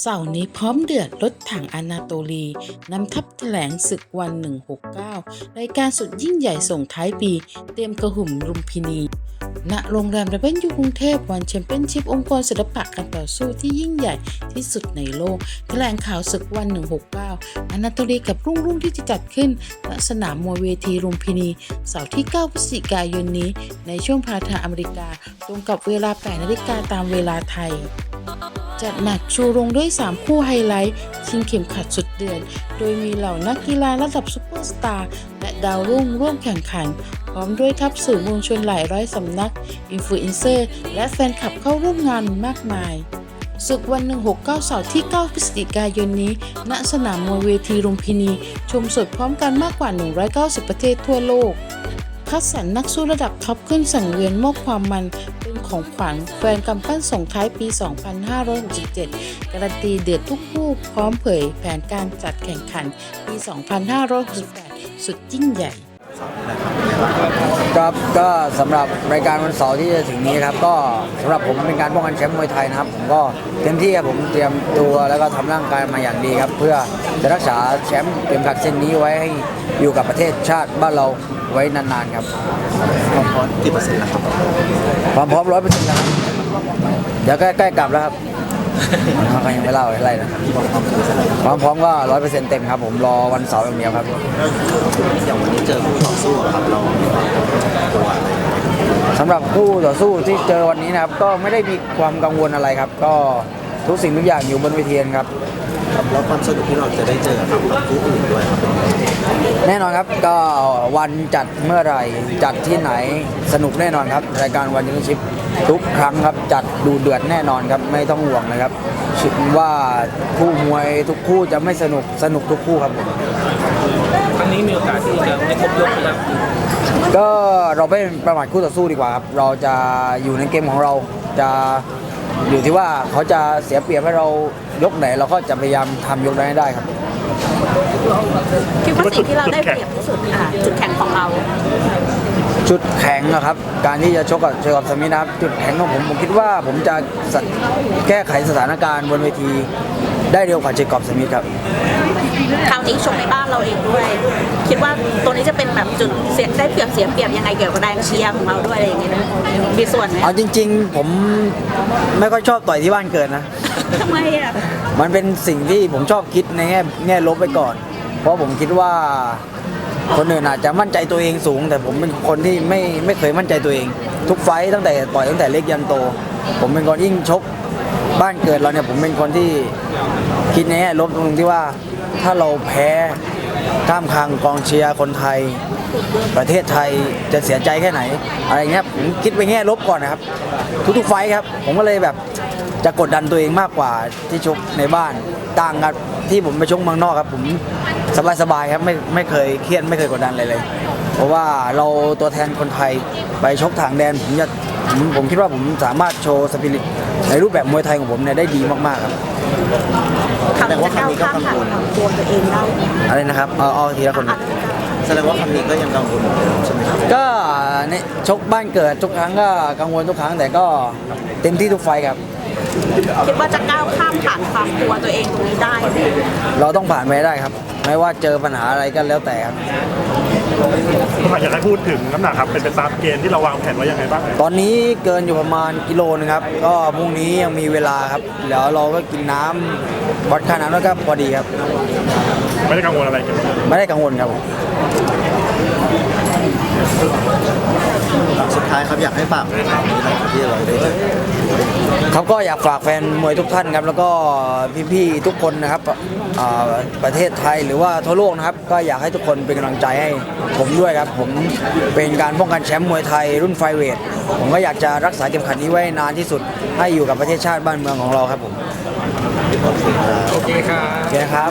เสาร์นี้พร้อมเดือดรถถังอนาโตลีนำทัพแถลงศึกวัน 169 รายการสุดยิ่งใหญ่ส่งท้ายปี เตรียมกระหึ่มลุมพินี ณ โรงแรมระเบิลยูกรุงเทพวันแชมเปี้ยนชิพองค์กรศิลปะการต่อสู้ที่ยิ่งใหญ่ที่สุดในโลก แถลงข่าวศึกวัน 169 อนาโตลีกับรุ่งรุ่งที่จะจัดขึ้นณสนามมวยเวทีลุมพินี เสาร์ที่ 9 พฤศจิกายนนี้ ในช่วงพาทาอเมริกา ตรงกับเวลา 8 นาฬิกาตามเวลาไทย จัดหนักชูโรงด้วย 3 คู่ไฮไลท์ ชิงเข็มขัดสุดเดือดโดยมีเหล่านักกีฬาระดับซุปเปอร์สตาร์และดาวรุ่งร่วมแข่งขัน พร้อมด้วยทัพสื่อมวลชนหลายร้อยสำนัก อินฟลูเอนเซอร์ และแฟนคลับเข้าร่วมงานมากมายศึกวัน 169 เสาร์ที่ 9 พฤศจิกายนนี้ ณ สนามมวยเวทีลุมพินี ชมสดพร้อมกันมากกว่า 190 ประเทศทั่วโลก คัดสรรนักสู้ระดับท็อปขึ้นสังเวียนมอบความมันเป็นของขวัญแฟนกำปั้นส่งท้ายปี 2567 การันตีเดือดทุกคู่พร้อมเผยแผนการจัดแข่งขันปี 2568 สุดยิ่งใหญ่ครับก็สำหรับรายการวันเสาร์ที่จะถึงนี้ครับ ก็สำหรับผมเป็นการป้องกันแชมป์มวยไทยนะครับ ผมก็เต็มที่ครับผมเตรียมตัวแล้วก็ทำร่างกายมาอย่างดีครับ เพื่อจะรักษาแชมป์เข็มขัดเส้นนี้ไว้ให้อยู่กับประเทศชาติบ้านเรา ไว้นานๆครับความพร้อมกี่เปอร์เซ็นต์แล้วครับความพร้อมร้อยเปอร์เซ็นต์แล้วครับเดี๋ยวใกล้ๆกลับแล้วครับเขายังไม่เล่าอะไรนะความพร้อมก็ร้อยเปอร์เซ็นต์เต็มครับ ผมรอวันเสาร์อย่างเดียวครับอย่างวันนี้เจอคู่ต่อสู้อะครับเรากลัวอะไรสำหรับคู่ต่อสู้ที่เจอวันนี้นะครับ ก็ไม่ได้มีความกังวลอะไรครับ ก็ทุกสิ่งทุกอย่างอยู่บนเวทีครับครับแล้วความสนุกที่เราจะได้เจอครับกับคู่อื่นด้วยครับ แน่นอนครับก็วันจัดเมื่อไหร่จัดที่ไหนสนุกแน่นอนครับ รายการวันยูชิปทุกครั้งครับจัดดูเดือดแน่นอนครับไม่ต้องห่วงนะครับคิดว่าคู่มวยทุกคู่จะไม่สนุกสนุกทุกคู่ครับผมครั้งนี้มีโอกาสที่จะไม่ครบยกนะครับก็เราไม่ประมาทคู่ต่อสู้ดีกว่าครับเราจะอยู่ในเกมของเราจะอยู่ที่ว่าเขาจะเสียเปรียบให้เรายกไหนเราก็จะพยายามทำยกนั้นให้ได้ครับ คิดว่าสิ่งที่เราได้เปรียบที่สุดอะจุดแข็งของเรา จุดแข็งนะครับ การที่จะชกกับเจอกับสมิธนะครับจุดแข็งของผมผมคิดว่าผมจะสะแก้ไขสถานการณ์บนเวทีได้เร็วกว่าเจอกับสมิธครับคราวนี้ชมในบ้านเราเองด้วย คิดว่าตัวนี้จะเป็นแบบจุดเสียได้เปรียบเสียเปรียบยังไงเกี่ยวกับแรงเชียร์ของเราด้วยอะไรอย่างเงี้ยนะมีส่วนไหมเอาจริง ๆ ผมไม่ค่อยชอบต่อยที่บ้านเกิดนะทำไมอะมันเป็นสิ่งที่ผมชอบคิดในแง่แง่ลบไปก่อน เพราะผมคิดว่าคนอื่นอาจจะมั่นใจตัวเองสูง แต่ผมเป็นคนที่ไม่ไม่เคยมั่นใจตัวเอง ทุกไฟต์ตั้งแต่ต่อยตั้งแต่เล็กยันโต ผมเป็นคนยิ่งชกบ้านเกิดเราเนี่ยผมเป็นคนที่คิดในแง่ลบตรงที่ว่าถ้าเราแพ้ท่ามกลางกองเชียร์คนไทย ประเทศไทยจะเสียใจแค่ไหน อะไรเงี้ยผมคิดไปแง่ลบก่อนนะครับ ทุกๆไฟท์ครับ ผมก็เลยแบบจะกดดันตัวเองมากกว่าที่ชกในบ้านต่างกับ ที่ผมไปชกเมืองนอกครับผมสบายๆครับไม่ไม่เคยเครียดไม่เคยกดดันอะไรเลย เพราะว่าเราตัวแทนคนไทยไปชกทางแดนผมจะผมผมคิดว่าผมสามารถโชว์สปิริตในรูปแบบมวยไทยของผมเนี่ยได้ดีมากๆครับคำจะก้าวข้ามผ่านความกลัวตัวเองได้ไหมอะไรนะครับเอาเอาทีละคนแสดงว่าคำนี้ก็ยังกังวลอยู่ใช่ไหมครับก็ในชกบ้านเกิดทุกครั้งก็กังวลทุกครั้งแต่ก็เต็มที่ทุกไฟท์ครับ คิดว่าจะก้าวข้ามผ่านความกลัวตัวเองตรงนี้ได้ไหมเราต้องผ่านไปให้ได้ครับ ไม่ว่าเจอปัญหาอะไรก็แล้วแต่ครับ ผมอยากจะพูดถึงน้ำหนักครับ เป็นไปตามเกณฑ์ที่เราวางแผนไว้ยังไงบ้างตอนนี้เกินอยู่ประมาณกิโลนึงครับ ก็พรุ่งนี้ยังมีเวลาครับเดี๋ยวเราก็กินน้ำวัดค่าน้ำแล้วก็พอดีครับ ไม่ได้กังวลอะไรเกี่ยวกับไม่ได้กังวลครับผมสุดท้ายครับอยากให้ฝากนี้หน่อยครับที่เราได้เจอ ครับก็อยากฝากแฟนมวยทุกท่านครับแล้วก็พี่ๆทุกคนนะครับอ่าประเทศไทยหรือว่าทั่วโลกนะครับก็อยากให้ทุกคนเป็นกำลังใจให้ผมด้วยครับ ผมเป็นการป้องกันแชมป์มวยไทยรุ่นไฟเวทผมก็อยากจะรักษาเข็มขัดนี้ไว้นานที่สุดให้อยู่กับประเทศชาติบ้านเมืองของเราครับผมโอเคครับโอเคนะครับ